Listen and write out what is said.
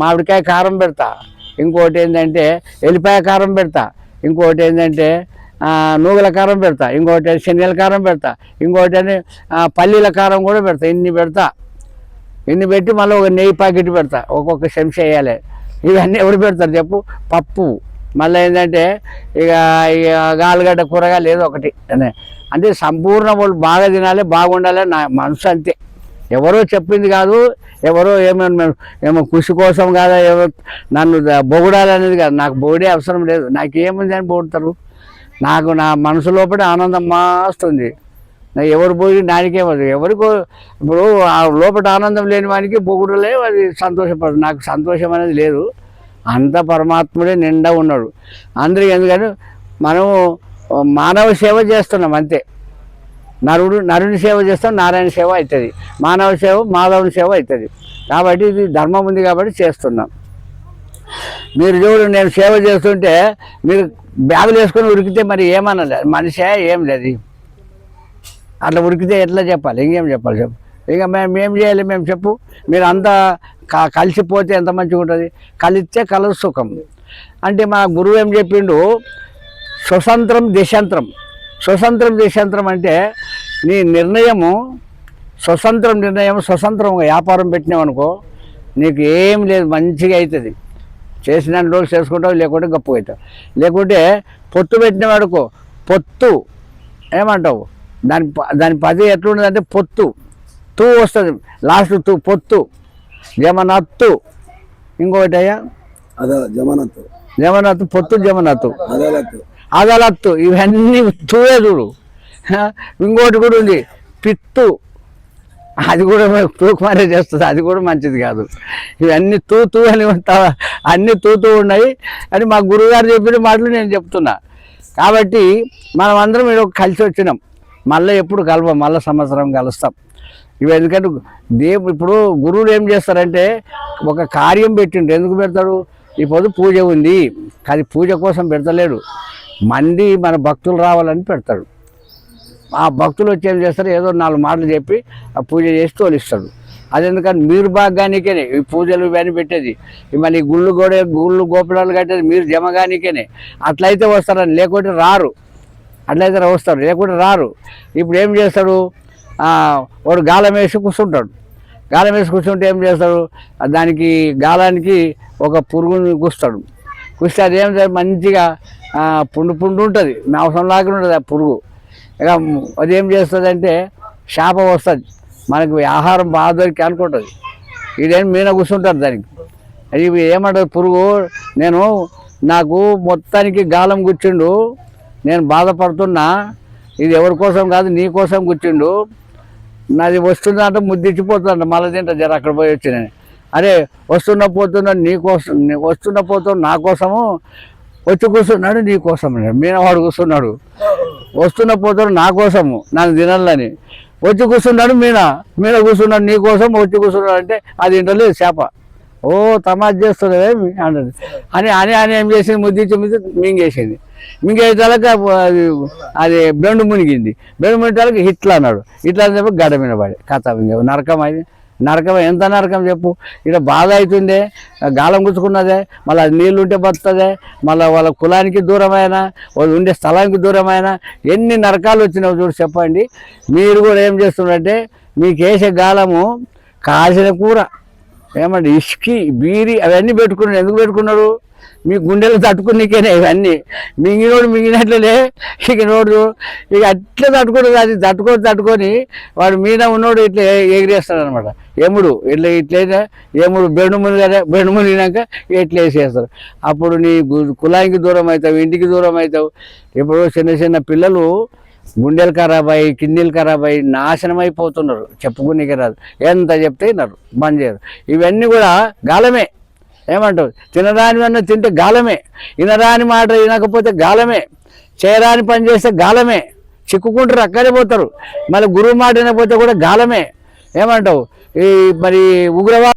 మామిడికాయ కారం పెడతా. ఇంకోటి ఏంటంటే ఎల్లిపాయ కారం పెడతా. ఇంకోటి ఏంటంటే నూగుల కారం పెడతా. ఇంకోటి శనగల కారం పెడతా. ఇంకోటి అని పల్లీల కారం కూడా పెడతా. ఇన్ని పెడతా. ఇన్ని పెట్టి మళ్ళీ ఒక నెయ్యి ప్యాకెట్ పెడతా. ఒక్కొక్క చెంచా వేయాలి. ఇవన్నీ ఎవరు పెడతారు చెప్పు? పప్పు. మళ్ళీ ఏంటంటే ఇక ఇక ఆలుగడ్డ కూరగాయలు ఏదో ఒకటి. అనే. అంటే సంపూర్ణ వాళ్ళు బాగా తినాలి బాగుండాలి నా మనసు అంతే. ఎవరో చెప్పింది కాదు ఎవరో ఏమో ఏమో కృషి కోసం కాదా ఏమో నన్ను బొగుడాలనేది కాదు. నాకు పొగిడే అవసరం లేదు. నాకు ఏముంది అని బొగుడతారు? నాకు నా మనసు లోపల ఆనందం మాస్తుంది. ఎవరు పోయి నానికే వద్దు. ఎవరికో ఇప్పుడు ఆ లోపల ఆనందం లేని వానికి బొగుడులే అది సంతోషపడదు నాకు సంతోషం అనేది లేదు. అంత పరమాత్ముడే నిండా ఉన్నాడు. అందరికీ ఎందుకంటే మనము మానవ సేవ చేస్తున్నాం అంతే. నరుడు నరుని సేవ చేస్తాం నారాయణ సేవ అవుతుంది మానవ సేవ మాధవుని సేవ అవుతుంది కాబట్టి ఇది ధర్మం ఉంది కాబట్టి చేస్తున్నాం. మీరు చూడు నేను సేవ చేస్తుంటే మీరు బ్యాగులు వేసుకొని ఉరికితే మరి ఏమనాలి. మనిషే ఏం లేదు. అట్లా ఉరికితే ఎట్లా చెప్పాలి? ఇంకేం చెప్పాలి చెప్పు? ఇంకా మేము ఏం చేయాలి మేము చెప్పు. మీరు అంతా క- కలిసిపోతే ఎంత మంచిగా ఉంటుంది? కలిస్తే కలదు సుఖం. అంటే మా గురువు ఏం చెప్పిండు? స్వతంత్రం దేశాంతరం. స్వతంత్రం దేశాంతరం అంటే నీ నిర్ణయము స్వతంత్రం నిర్ణయం స్వతంత్రంగా వ్యాపారం పెట్టినావు అనుకో నీకు ఏం లేదు మంచిగా అవుతుంది చేసిన రోజులు చేసుకుంటావు లేకుంటే గొప్ప అవుతావు. లేకుంటే పొత్తు పెట్టినవాడుకో పొత్తు. ఏమంటావు? దాని ప- దాని పది ఎట్లుండదంటే పొత్తు. తూ వస్తుంది. లాస్ట్ తూ పొత్తు. జమనత్తు. ఇంకొకటి అయ్యా? అదే జమానత్ జమనత్తు పొత్తు జమనత్తు. అదాలత్ అదలత్తు. ఇవన్నీ తూవే చూడు? ఇంకోటి కూడా ఉంది. పిత్తు. అది కూడా తూకుమారే చేస్తుంది. అది కూడా మంచిది కాదు. ఇవన్నీ తూతూ అని అన్నీ తూతూ ఉన్నాయి. అని మా గురువుగారు చెప్పిన మాటలు నేను చెప్తున్నా. కాబట్టి మనం అందరం ఇక్కడ కలిసి వచ్చినాం. మళ్ళీ ఎప్పుడు కలవం మళ్ళీ సంవత్సరం కలుస్తాం. ఇవి ఎందుకంటే దేవు ఇప్పుడు గురువులు ఏం చేస్తారంటే ఒక కార్యం పెట్టిండు ఎందుకు పెడతాడు? ఈ పొద్దు పూజ ఉంది. అది పూజ కోసం పెడతలేడు. మంది మన భక్తులు రావాలని పెడతాడు. ఆ భక్తులు వచ్చి ఏం చేస్తారు? ఏదో నాలుగు మాటలు చెప్పి ఆ పూజ చేసి తోలిస్తాడు అది ఎందుకంటే మీరు భాగానికేనే ఈ పూజలు ఇవన్నీ పెట్టేది. మళ్ళీ గుళ్ళు గోడ గుళ్ళు గోపురాలు కట్టేది మీరు జమగానికేనే. అట్లయితే వస్తారని. లేకుంటే రారు. అట్లయితే వస్తారు. లేకుంటే రారు. ఇప్పుడు ఏం చేస్తాడు? వాడు గాలం వేసి కూర్చుంటాడు. గాలం వేసి కూర్చుంటే ఏం చేస్తాడు? దానికి గాలానికి ఒక పురుగుని కూస్తాడు కూస్తే అది ఏం మంచిగా పుండు పుండు ఉంటుంది. మాంసం లాగా ఉంటుంది ఆ పురుగు. ఇక అది ఏం చేస్తుంది అంటే శాప వస్తుంది. మనకి ఆహారం బాగా దొరికి అనుకుంటుంది. ఇదేం మీన కూర్చుంటారు దానికి. అది ఇవి ఏమంటారు పురుగు? నేను నాకు మొత్తానికి గాలం కూర్చుండు నేను బాధపడుతున్నా. ఇది ఎవరి కోసం కాదు నీ కోసం కూర్చుండు నాది వస్తుందంటే ముద్దిచ్చిపోతుందంట. మళ్ళీ తింటా జర అక్కడ పోయి వచ్చిన అరే వస్తున్న పోతున్నా నీ కోసం వస్తున్న పోతున్నా నా కోసము వచ్చి కూర్చున్నాడు నీ కోసం మీనవాడు కూర్చున్నాడు. వస్తున్న పోతాడు నా కోసము నన్ను తినాలని. వచ్చి కూర్చున్నాడు మీన. మీన కూర్చున్నాడు నీ కోసం వచ్చి కూర్చున్నాడు అంటే అది ఇంటలేదు చేప. ఓ తమాజ్ చేస్తున్నదే అన్నది అని అని అని ఏం చేసింది? ముద్దిచ్చి ముద్ది మింగేసింది. మింగేసాక అది అది బెండు మునిగింది. బెండు మునిగేటాలకు హిట్లా అన్నాడు ఇట్లా అని చెప్పి గడ మీద పడి కథ నరకం అది. నరకం ఎంత నరకం చెప్పు. ఇక్కడ బాధ అవుతుందే గాలం గుచ్చుకున్నదే మళ్ళీ అది నీళ్ళు ఉంటే బతుకుతుందే మళ్ళీ వాళ్ళ కులానికి దూరమైన వాళ్ళు ఉండే స్థలానికి దూరమైన ఎన్ని నరకాలు వచ్చినావు చూడు చెప్పండి. మీరు కూడా ఏం చేస్తున్నారంటే మీకు వేసే గాలము కాసిన కూర. ఏమంటే ఇసుకి బీరి అవన్నీ పెట్టుకున్నాడు ఎందుకు పెట్టుకున్నాడు మీ గుండెలు తట్టుకునికేనే ఇవన్నీ? మింగినోడు మింగినట్లే ఇక నోడు ఇక అట్లా తట్టుకుంటుంది అది తట్టుకొని తట్టుకొని వాడు మీద ఉన్నోడు ఇట్లా ఎగిరేస్తాడు అనమాట ఎముడు ఇట్లా ఇట్లయితే ఎముడు బెండు మునిగా బెండు మునిగినాక ఇట్లా వేసేస్తారు. అప్పుడు నీ గు- కులానికి దూరం అవుతావు ఇంటికి దూరం అవుతావు. ఇప్పుడు చిన్న చిన్న పిల్లలు గుండెలు ఖరాబ్ అయ్యి కిడ్నీలు ఖరాబ్ అయ్యి నాశనం అయిపోతున్నారు చెప్పుకునేకి రాదు. ఎంత చెప్తే వినరు బంద్ చేయరు. ఇవన్నీ కూడా గాలమే. ఏమంటావు? తినరానివన్నీ తింటే గాలమే. వినరాని మాట వినకపోతే గాలమే. చేయరాని పని చేస్తే గాలమే. చిక్కుకుంటారు అక్కడే పోతారు. మళ్ళీ గురువు మాట వినకపోతే కూడా గాలమే. ఏమంటావు? ఈ మరి ఉగ్రవాద